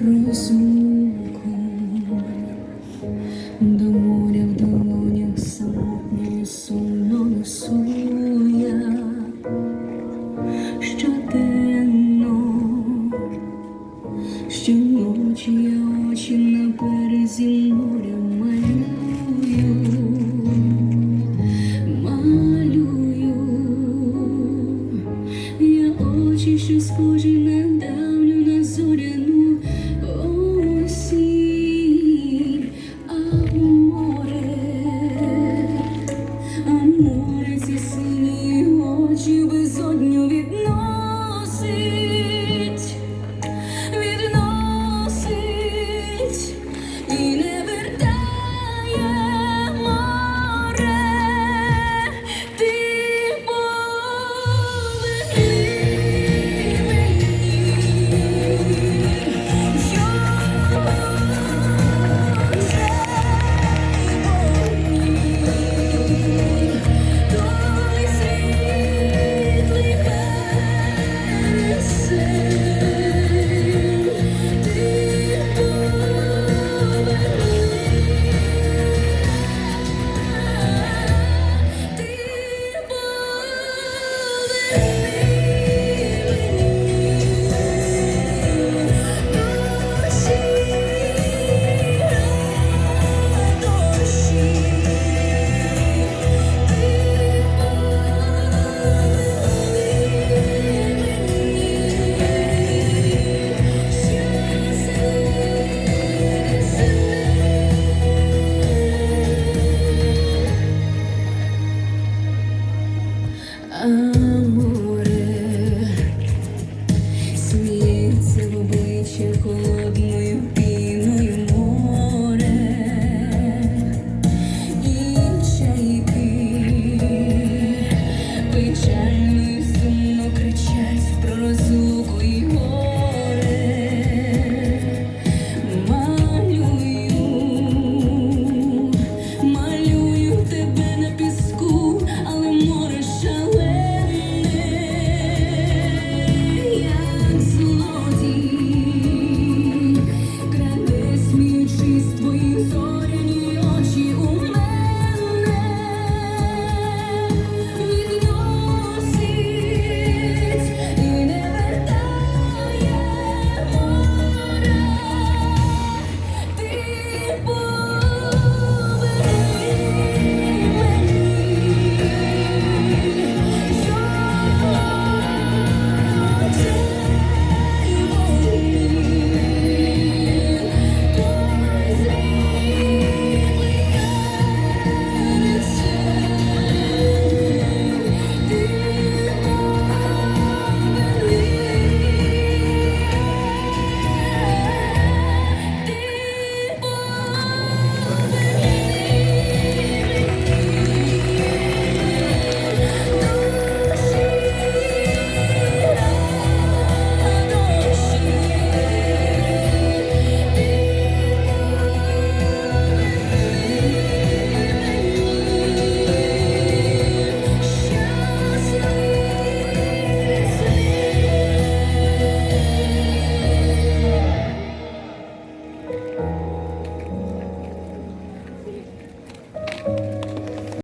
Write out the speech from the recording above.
звуку, до моря в долонях самотньо сумно я щоденно, щоночі я очі на березі моря малюю, малюю, я очі, що схожі на circle of.